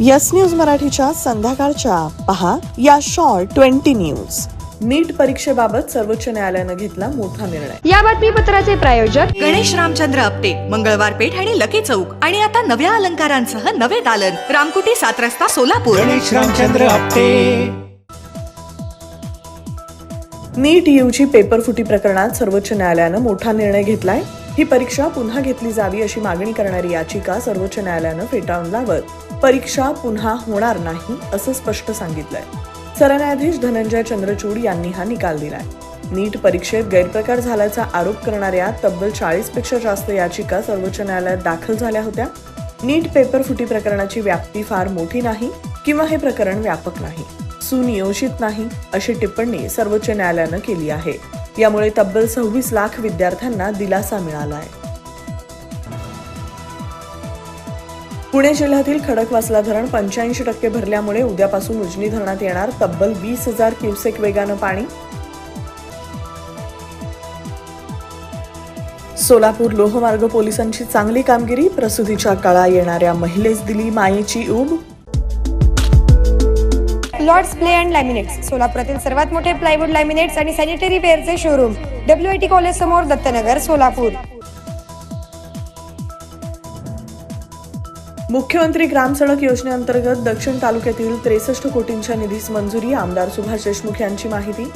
Yes news मराठीच्या संध्याकाळच्या. पहा या शॉर्ट ट्वेंटी न्यूज. नीट परीक्षेबाबत सर्वोच्च न्यायालयानं घेतला मोठा निर्णय. या बातमीपत्राचे प्रायोजक गणेश रामचंद्र आपटे मंगळवार पेठ आणि लकी चौक आणि आता नव्या अलंकारांसह नवे दालन रामकुटी सात रस्ता Solapur. Ganesh Ramchandra Apte. NEET UG paper फुटी प्रकरणात सर्वोच्च न्यायालयानं मोठा निर्णय घेतलाय. ही परीक्षा पुन्हा घेतली जावी अशी मागणी करणारी याचिका सर्वोच्च न्यायालयानं फेटाळून लावत परीक्षा पुन्हा होणार नाही असं स्पष्ट सांगितलंय. सरन्यायाधीश धनंजय चंद्रचूड यांनी हा निकाल दिलाय. नीट परीक्षेत गैरप्रकार झाल्याचा आरोप करणाऱ्या तब्बल चाळीसपेक्षा जास्त याचिका सर्वोच्च न्यायालयात दाखल झाल्या होत्या. नीट पेपर फुटी प्रकरणाची व्याप्ती फार मोठी नाही किंवा हे प्रकरण व्यापक नाही सुनियोजित नाही अशी टिप्पणी सर्वोच्च न्यायालयानं केली आहे. यामुळे तब्बल सव्वीस लाख विद्यार्थ्यांना दिलासा मिळाला आहे पुणे जिल्ह्यातील खडकवासला धरण पंच्याऐंशी टक्के भरल्यामुळे उद्यापासून उजनी धरणात येणार तब्बल वीस हजार क्युसेक वेगानं पाणी. सोलापूर लोहमार्ग पोलिसांची चांगली कामगिरी प्रसूतीच्या काळा येणाऱ्या महिलेस दिली मायेची ऊब. लॉर्ड्स प्ले अँड लॅमिनेट्स सोलापुरातील सर्वात मोठे प्लायवूड लॅमिनेट्स आणि sanitary वेअरचे showroom W I T college समोर दत्तनगर सोलापूर. मुख्यमंत्री ग्राम सडक योजनेअंतर्गत दक्षिण तालुक्यातील त्रेसष्ट कोटींच्या निधीस मंजुरी आमदार सुभाष देशमुख यांची माहिती.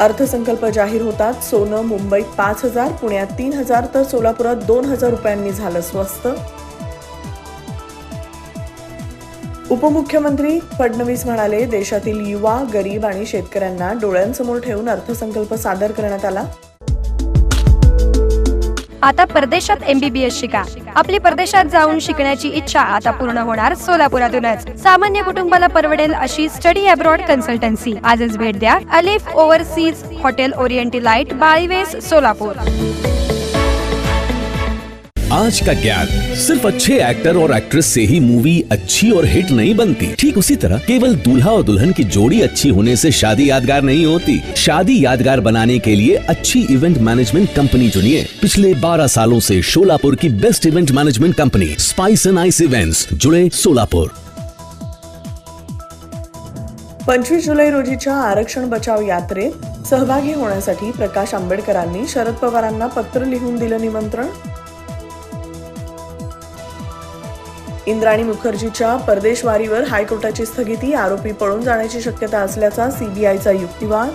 अर्थसंकल्प जाहीर होतात सोनं मुंबईत पाच हजार पुण्यात तीन हजार तर सोलापुरात दोन हजार रुपयांनी झालं स्वस्त. उपमुख्यमंत्री फडणवीस म्हणाले देशातील युवा गरीब आणि शेतकऱ्यांना डोळ्यांसमोर ठेवून अर्थसंकल्प सादर करण्यात आला. आता परदेशात एमबीबीएस शिका. आपली परदेशात जाऊन शिकण्याची इच्छा आता पूर्ण होणार सोलापुरातूनच. सामान्य कुटुंबाला परवडेल अशी स्टडी अब्रॉड कन्सल्टन्सी. आजच भेट द्या अलिफ ओव्हरसीज हॉटेल ओरिएंटी लाइट बाळीवेस सोलापूर. आज का ज्ञान सिर्फ़ अच्छे एक्टर और एक्ट्रेस से ही मूवी अच्छी और हिट नहीं बनती। ठीक उसी तरह केवल दूल्हा और दुल्हन की जोड़ी अच्छी होने से शादी यादगार नहीं होती। शादी यादगार बनाने के लिए अच्छी इवेंट मैनेजमेंट कंपनी चुनिए। पिछले 12 सालों से शोलापुर की best event management company spice and ice events जुड़े सोलापुर पंचवीस जुलै रोजीच्या आरक्षण बचाव यात्रेत सहभागी होण्यासाठी प्रकाश आंबेडकरांनी शरद पवारांना पत्र लिहून दिलं निमंत्रण. इंद्राणी मुखर्जीच्या परदेशवारीवर हायकोर्टाची स्थगिती आरोपी पळून जाण्याची शक्यता असल्याचा सीबीआयचा युक्तिवाद.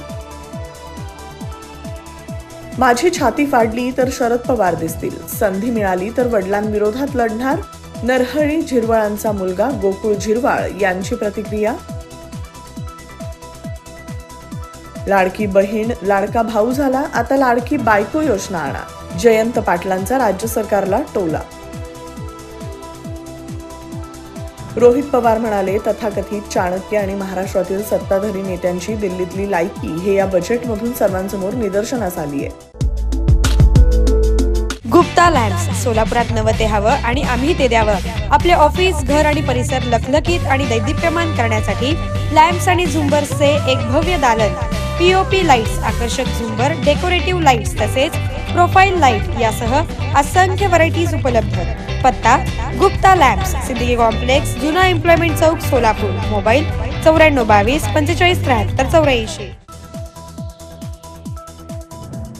माझी छाती फाडली तर शरद पवार दिसतील. संधी मिळाली तर वडिलांविरोधात लढणार. नरहळी झिरवळांचा मुलगा गोकुळ झिरवाळ यांची प्रतिक्रिया. लाडकी बहीण लाडका भाऊ झाला. आता लाडकी बायको योजना आणा. जयंत पाटलांचा राज्य सरकारला टोला. रोहित पवार म्हणाले तथाकथित चाणक्य आणि महाराष्ट्रातील सत्ताधारी नेत्यांची दिल्लीतली लायकी हे या बजेटमधून सर्वांसमोर निदर्शनास आली आहे गुप्ता लॅम्प्स सोलापुरात नवं ते हवं आणि आम्ही ते द्यावं. आपले ऑफिस घर आणि परिसर लखलखीत आणि दैदिप्यमान करण्यासाठी लॅम्प्स आणि झुंबर्सचे एक भव्य दालन. पीओपी लाईट्स आकर्षक झुंबर डेकोरेटिव्ह लाईट्स तसेच प्रोफाईल लाइट यासह असंख्य व्हरायटीज उपलब्ध. पत्ता गुप्ता लॅब्स सिद्दीकी कॉम्प्लेक्स जुना एम्प्लॉयमेंट चौक सोलापूर. मोबाईल चौऱ्याण्णव बावीस पंचेचाळीस त्र्याहत्तर चौऱ्याऐंशी.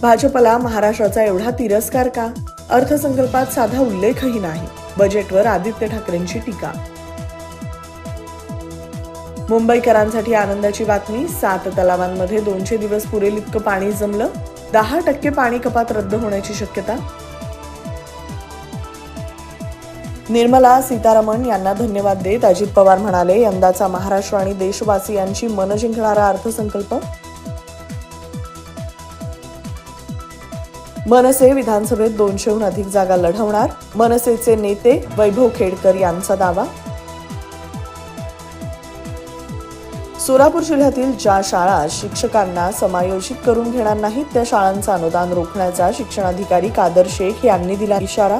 भाजपला महाराष्ट्राचा एवढा तिरस्कार का? अर्थसंकल्पात साधा उल्लेखही नाही. बजेटवर आदित्य ठाकरेंची टीका. मुंबईकरांसाठी आनंदाची बातमी सात तलावांमध्ये दोनशे दिवस पुरेल इतकं पाणी जमलं? दहा टक्के पाणी कपात रद्द होण्याची शक्यता? निर्मला सीतारामन यांना धन्यवाद देत अजित पवार म्हणाले यंदाचा महाराष्ट्र आणि देशवासियांची मन जिंकणारा अर्थसंकल्प? मनसे विधानसभेत दोनशेहून अधिक जागा लढवणार. मनसेचे नेते वैभव खेडकर यांचा दावा. सोलापूर जिल्ह्यातील ज्या शाळा शिक्षकांना समायोजित करून घेणार नाहीत त्या शाळांचं अनुदान रोखण्याचा शिक्षणाधिकारी कादर शेख यांनी दिला इशारा.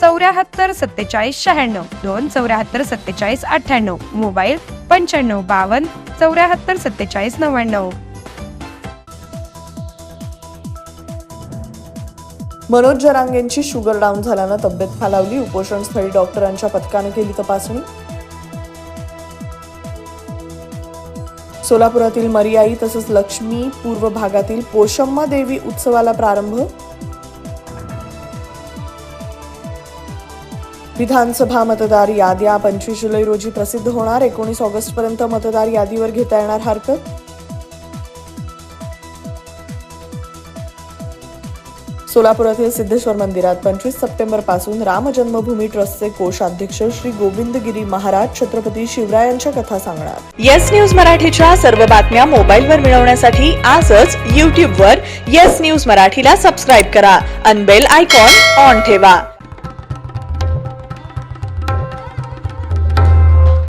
चौऱ्याहत्तर सत्तेचाळीस शहाण्णव. दोन चौऱ्याहत्तर सत्तेचाळीस अठ्ठ्याण्णव. मोबाईल पंच्याण्णव बावन्न चौऱ्याहत्तर सत्तेचाळीस नव्याण्णव. मनोज जरांगेंची शुगर डाऊन झाल्यानं तब्येत खालावली. उपोषण स्थळी डॉक्टरांच्या पथकानं केली तपासणी. सोलापुरातील मरियाई तसंच लक्ष्मी पूर्व भागातील पोशम्मा देवी उत्सवाला प्रारंभ विधानसभा मतदार याद्या पंचवीस जुलै रोजी प्रसिद्ध होणार. एकोणीस ऑगस्ट पर्यंत मतदार यादीवर घेता येणार हरकत? सोलापुरातील सिद्धेश्वर मंदिरात पंचवीस सप्टेंबरपासून राम जन्मभूमी ट्रस्टचे कोषाध्यक्ष श्री गोविंदगिरी महाराज छत्रपती शिवरायांच्या कथा सांगणार. येस न्यूज मराठीच्या सर्व बातम्या मोबाईलवर मिळवण्यासाठी आजच यूट्यूबवर येस न्यूज मराठीला सबस्क्राईब करा. अनबेल आयकॉन ऑन ठेवा.